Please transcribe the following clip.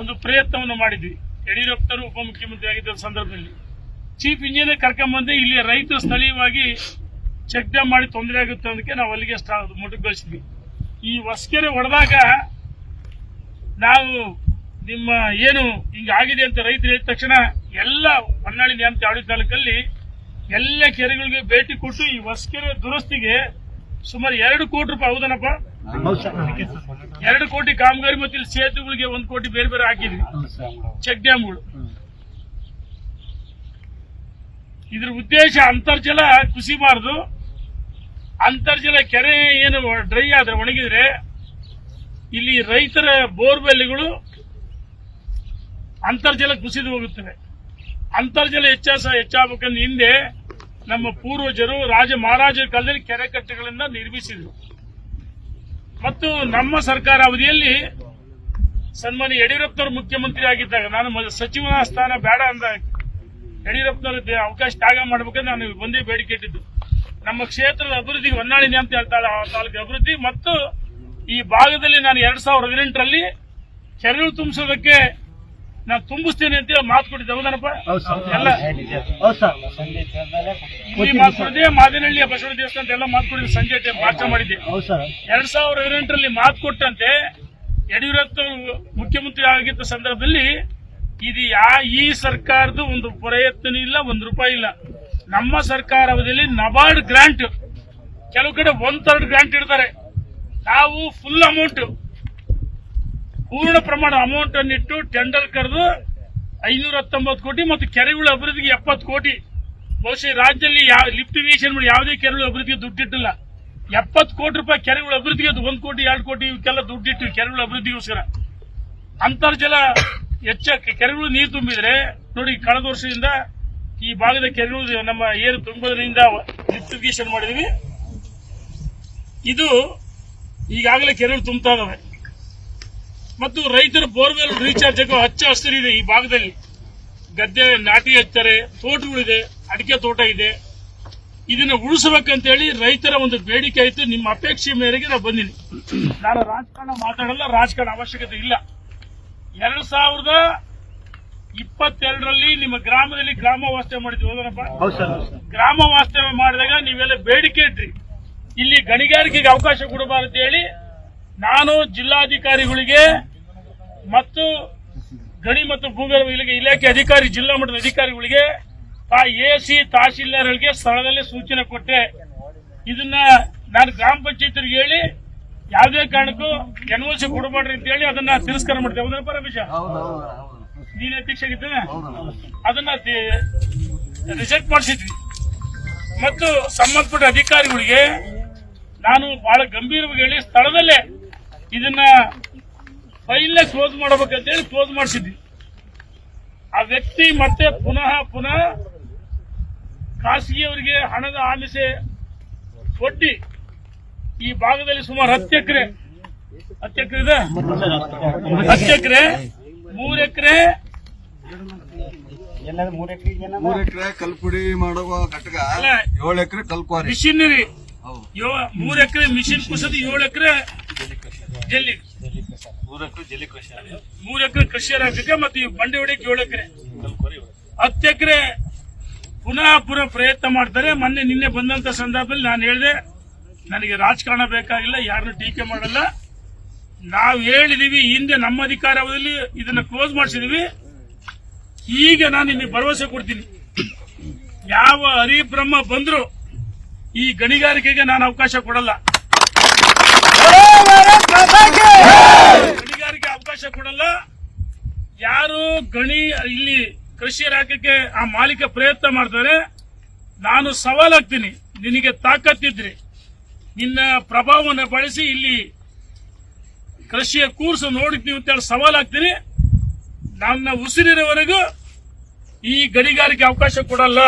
ಒಂದು ಪ್ರಯತ್ನವನ್ನು ಮಾಡಿದ್ವಿ. ಯಡಿಯೂರಪ್ಪರು ಉಪಮುಖ್ಯಮಂತ್ರಿ ಆಗಿದ್ದ ಸಂದರ್ಭದಲ್ಲಿ. ಚೀಫ್ ಇಂಜಿನಿಯರ್ ಕರ್ಕೊಂಡ್ಬಂದು ಇಲ್ಲಿ ರೈತರು ಸ್ಥಳೀಯವಾಗಿ ಚೆಕ್ ಡ್ಯಾಮ್ ಮಾಡಿ ತೊಂದರೆ ಆಗುತ್ತೆ ಅದಕ್ಕೆ ನಾವು ಅಲ್ಲಿಗೆ ಮೊಟಕುಗೊಳಿಸಿದ್ವಿ. ಈ ಹೊಸಕೆರೆ ಹೊಡೆದಾಗ ನಾವು ನಿಮ್ಮ ಏನು ಹಿಂಗಾಗಿದೆ ಅಂತ ರೈತರು ಹೇಳಿದ ತಕ್ಷಣ ಎಲ್ಲ ಹೊನ್ನಾಳಿ ನ್ಯಾಮತಿ ಆಡಳಿತ ತಾಲೂಕಲ್ಲಿ ಎಲ್ಲ ಕೆರೆಗಳಿಗೆ ಭೇಟಿ ಕೊಟ್ಟು ಈ ಹೊಸಕೆರೆ ದುರಸ್ತಿಗೆ ಸುಮಾರು ಎರಡು ಕೋಟಿ ರೂಪಾಯಿ ಹೌದನಪ್ಪ ಎರಡು ಕೋಟಿ ಕಾಮಗಾರಿ ಮತ್ತೆ ಇಲ್ಲಿ ಸೇತುಗಳಿಗೆ ಒಂದು ಕೋಟಿ ಬೇರೆ ಬೇರೆ ಹಾಕಿದ್ವಿ. ಚೆಕ್ ಡ್ಯಾಮ್ಗಳು. ಇದ್ರ ಉದ್ದೇಶ ಅಂತರ್ಜಲ ಕುಸಿಬಾರದು ಅಂತರ್ಜಲ ಕೆರೆ ಏನು ಡ್ರೈ ಆದ್ರೆ ಒಣಗಿದ್ರೆ ಇಲ್ಲಿ ರೈತರ ಬೋರ್ವೆಲ್ಗಳು ಅಂತರ್ಜಲ ಕುಸಿದು ಹೋಗುತ್ತವೆ. ಅಂತರ್ಜಲ ಹೆಚ್ಚಾಸ ಹೆಚ್ಚಾಗಬೇಕಂದ್ರೆ ಹಿಂದೆ ನಮ್ಮ ಪೂರ್ವಜರು ರಾಜ ಮಹಾರಾಜರ ಕಾಲದಲ್ಲಿ ಕೆರೆ ಕಟ್ಟೆಗಳನ್ನ ನಿರ್ಮಿಸಿದ್ರು. ಮತ್ತು ನಮ್ಮ ಸರ್ಕಾರ ಅವಧಿಯಲ್ಲಿ ಸನ್ಮಾನ್ಯ ಯಡಿಯೂರಪ್ಪನವರು ಮುಖ್ಯಮಂತ್ರಿ ಆಗಿದ್ದಾಗ ನಾನು ಸಚಿವ ಸ್ಥಾನ ಬೇಡ ಅಂದ ಯಡಿಯೂರಪ್ಪನವರು ಅವಕಾಶ ತ್ಯಾಗ ಮಾಡಬೇಕಂದ್ರೆ ನಾನು ಒಂದೇ ಬೇಡಿಕೆ ಇಟ್ಟಿದ್ದು. ನಮ್ಮ ಕ್ಷೇತ್ರದ ಅಭಿವೃದ್ಧಿಗೆ ಹೊನ್ನಾಳಿ ಆ ತಾಲೂಕು ಅಭಿವೃದ್ಧಿ ಮತ್ತು ಈ ಭಾಗದಲ್ಲಿ ನಾನು ಎರಡ್ ಸಾವಿರದ ಹದಿನೆಂಟರಲ್ಲಿ ಕೆರೆಗಳು ತುಂಬಿಸೋದಕ್ಕೆ ನಾನು ತುಂಬಿಸ್ತೇನೆ ಅಂತ ಹೇಳಿ ಮಾತು ಕೊಟ್ಟಿದ್ದೆ ಹೌದನಪ್ಪ? ಎಲ್ಲ ಈ ಮಾತು ಕೊಟ್ಟಿದ್ದೆ ಮಾದೇನಹಳ್ಳಿಯ ಬಸವ ದೇವಸ್ಥಾನ ಎಲ್ಲ ಮಾತು ಕೊಟ್ಟಿದ್ದೆ ಸಂಜೆ ಟೈಮ್ ಭಾಷಣ ಮಾಡಿದ್ದೆ. ಎರಡ್ ಸಾವಿರದ ಹದಿನೆಂಟರಲ್ಲಿ ಮಾತು ಕೊಟ್ಟಂತೆ ಯಡಿಯೂರಪ್ಪ ಮುಖ್ಯಮಂತ್ರಿ ಆಗಿದ್ದ ಸಂದರ್ಭದಲ್ಲಿ ಇದು ಯಾ ಈ ಸರ್ಕಾರದ ಒಂದು ಪ್ರಯತ್ನ ಇಲ್ಲ ಒಂದು ರೂಪಾಯಿ ಇಲ್ಲ. ನಮ್ಮ ಸರ್ಕಾರ ಅವಧಿಯಲ್ಲಿ ನಬಾರ್ಡ್ ಗ್ರಾಂಟ್. ಕೆಲವು ಕಡೆ ಒಂದ್ ಥರ್ಡ್ ಗ್ರಾಂಟ್ ಇಡ್ತಾರೆ. ನಾವು ಫುಲ್ ಅಮೌಂಟ್ ಪೂರ್ಣ ಪ್ರಮಾಣ ಅಮೌಂಟ್ ಅನ್ನಿಟ್ಟು ಟೆಂಡರ್ ಕರೆದು ಐನೂರ ಹತ್ತೊಂಬತ್ತು ಕೋಟಿ ಮತ್ತು ಕೆರೆಗಳ ಅಭಿವೃದ್ಧಿಗೆ ಎಪ್ಪತ್ತು ಕೋಟಿ. ಬಹುಶಃ ರಾಜ್ಯದಲ್ಲಿ ಯಾವ ಲಿಫ್ಟ್ ಇರಿಗೇಷನ್ ಮಾಡಿ ಯಾವುದೇ ಕೆರೆಗಳ ಅಭಿವೃದ್ಧಿಗೆ ದುಡ್ಡಿಟ್ಟಿಲ್ಲ. ಎಪ್ಪತ್ತು ಕೋಟಿ ರೂಪಾಯಿ ಕೆರೆಗಳ ಅಭಿವೃದ್ಧಿಗೆ ಅದು ಒಂದು ಕೋಟಿ, ಎರಡು ಕೋಟಿ, ಇವಕ್ಕೆಲ್ಲ ದುಡ್ಡಿಟ್ಟು ಕೆರೆಗಳ ಅಭಿವೃದ್ಧಿಗೋಸ್ಕರ. ಅಂತರ್ಜಲ ಹೆಚ್ಚ, ಕೆರೆಗಳು ನೀರು ತುಂಬಿದ್ರೆ, ನೋಡಿ ಕಳೆದ ವರ್ಷದಿಂದ ಈ ಭಾಗದ ಕೆರೆಗಳು ನಮ್ಮ ಏರು ತುಂಬೋದ್ರಿಂದ ಲಿಫ್ಟ್ ಇರಿಗೇಷನ್ ಮಾಡಿದೀವಿ. ಇದು ಈಗಾಗಲೇ ಕೆರೆಗಳು ತುಂಬ್ತಾ ಇದಾವೆ. ಮತ್ತು ರೈತರ ಬೋರ್ವೆಲ್ ರೀಚಾರ್ಜ್ ಹಚ್ಚ ಹಸಿರಿದೆ ಈ ಭಾಗದಲ್ಲಿ. ಗದ್ದೆ ನಾಟಿ ಹಚ್ತಾರೆ ತೋಟಗಳಿದೆ ಅಡಿಕೆ ತೋಟ ಇದೆ. ಇದನ್ನ ಉಳಿಸಬೇಕಂತೇಳಿ ರೈತರ ಒಂದು ಬೇಡಿಕೆ ಆಯ್ತು ನಿಮ್ಮ ಅಪೇಕ್ಷೆ ಮೇರೆಗೆ ನಾವು ಬಂದಿನಿ. ನಾನು ರಾಜಕಾರಣ ಮಾತಾಡಲ್ಲ ರಾಜಕಾರಣ ಅವಶ್ಯಕತೆ ಇಲ್ಲ. ಎರಡ್ ಸಾವಿರದ ಇಪ್ಪತ್ತೆರಡರಲ್ಲಿ ನಿಮ್ಮ ಗ್ರಾಮದಲ್ಲಿ ಗ್ರಾಮ ವಾಸ್ತವ್ಯ ಮಾಡಿದ್ವಿ ಹೋದನಪ್ಪ? ಗ್ರಾಮ ವಾಸ್ತವ್ಯ ಮಾಡಿದಾಗ ನೀವೆಲ್ಲ ಬೇಡಿಕೆ ಇಟ್ರಿ. ಇಲ್ಲಿ ಗಣಿಗಾರಿಕೆಗೆ ಅವಕಾಶ ಕೊಡಬಾರದು ಹೇಳಿ ನಾನು ಜಿಲ್ಲಾಧಿಕಾರಿಗಳಿಗೆ ಮತ್ತು ಗಣಿ ಮತ್ತು ಭೂಗರ್ಭ ಇಲಾಖೆ ಇಲಾಖೆ ಅಧಿಕಾರಿ ಜಿಲ್ಲಾ ಮಟ್ಟದ ಅಧಿಕಾರಿಗಳಿಗೆ ಆ ಎಸಿ ತಹಶೀಲ್ದಾರ್ಗಳಿಗೆ ಸ್ಥಳದಲ್ಲೇ ಸೂಚನೆ ಕೊಟ್ಟೆ ಇದನ್ನ ನಾನು ಗ್ರಾಮ ಪಂಚಾಯತ್ರಿಗೆ ಹೇಳಿ ಯಾವುದೇ ಕಾರಣಕ್ಕೂ ಎನ್ಒಸಿ ಕೊಡಬಾರ್ರಿ ಅಂತ ಹೇಳಿ ಅದನ್ನ ತಿರಸ್ಕಾರ ಮಾಡಿದೆ ಹೌದನಪ್ಪ ರಮೇಶ ನೀನ್ ಅಧ್ಯಕ್ಷ ಅದನ್ನ ರಿಜೆಕ್ಟ್ ಮಾಡಿಸಿದ್ವಿ. ಮತ್ತು ಸಂಬಂಧಪಟ್ಟ ಅಧಿಕಾರಿಗಳಿಗೆ ನಾನು ಬಹಳ ಗಂಭೀರವಾಗಿ ಹೇಳಿ ಸ್ಥಳದಲ್ಲೇ ಇದನ್ನ ಫೈಲ್ನ ಕ್ಲೋಸ್ ಮಾಡಬೇಕಂತ ಹೇಳಿ ಕ್ಲೋಸ್ ಮಾಡಿಸಿದ್ವಿ ಆ ವ್ಯಕ್ತಿ ಮತ್ತೆ ಪುನಃ ಪುನಃ ಖಾಸಗಿಯವರಿಗೆ ಹಣದ ಆಮಿಷೆ ಒಡ್ಡಿ ಈ ಭಾಗದಲ್ಲಿ ಸುಮಾರು ಹತ್ತು ಎಕರೆ ಹತ್ತು ಎಕರೆ ಇದೆ ಹತ್ತು ಎಕರೆ ಮೂರು ಎಕರೆ ಮೂರು ಎಕರೆ ಕಲ್ಪುಡಿ ಮಾಡುವ ಘಟಕ. ಏಳು ಎಕರೆ ಕಲ್ಪ ಮಿಷಿನರಿ. ಮೂರು ಎಕರೆ ಮಿಷಿನ್ ಕುಸಿದು ಏಳು ಎಕರೆ ಜಲ್ಲಿ ಮೂರು ಎಕರೆ ಕೃಷಿ ಹಾಕಕ್ಕೆ ಮತ್ತೆ ಈ ಬಂಡೆ ಹೊಡಿಯಕ್ಕೆ ಏಳು ಎಕರೆ. ಹತ್ತು ಎಕರೆ ಪುನಃ ಪುನಃ ಪ್ರಯತ್ನ ಮಾಡ್ತಾರೆ. ಮೊನ್ನೆ ನಿನ್ನೆ ಬಂದಂತ ಸಂದರ್ಭದಲ್ಲಿ ನಾನು ಹೇಳಿದೆ ನನಗೆ ರಾಜಕಾರಣ ಬೇಕಾಗಿಲ್ಲ ಯಾರನ್ನು ಟೀಕೆ ಮಾಡಲ್ಲ. ನಾವು ಹೇಳಿದೀವಿ ಹಿಂದೆ ನಮ್ಮ ಅಧಿಕಾರ ಅವಧಿಯಲ್ಲಿ ಇದನ್ನ ಕ್ಲೋಸ್ ಮಾಡಿಸಿದೀವಿ. ಈಗ ನಾನು ನಿಮಗೆ ಭರವಸೆ ಕೊಡ್ತೀನಿ. ಯಾವ ಹರಿಬ್ರಹ್ಮ ಬಂದ್ರು ಈ ಗಣಿಗಾರಿಕೆಗೆ ನಾನು ಅವಕಾಶ ಕೊಡಲ್ಲ ಗಣಿಗಾರಿಕೆ ಅವಕಾಶ ಕೊಡಲ್ಲ ಯಾರು ಗಣಿ ಕೃಷಿ ಇಲಾಖೆಗೆ ಆ ಮಾಲೀಕ ಪ್ರಯತ್ನ ಮಾಡ್ತಾರೆ ನಾನು ಸವಾಲಾಗ್ತೀನಿ. ನಿನಗೆ ತಾಕತ್ತಿದ್ರಿ. ನಿನ್ನ ಪ್ರಭಾವವನ್ನು ಬಳಸಿ ಇಲ್ಲಿ ಕೃಷಿಯ ಕೂರ್ಸು ಅಂತ ಹೇಳಿ ಸವಾಲಾಗ್ತೀನಿ ನನ್ನ ಉಸಿರಿನವರೆಗೂ ಈ ಗಣಿಗಾರಿಕೆ ಅವಕಾಶ ಕೊಡಲ್ಲ.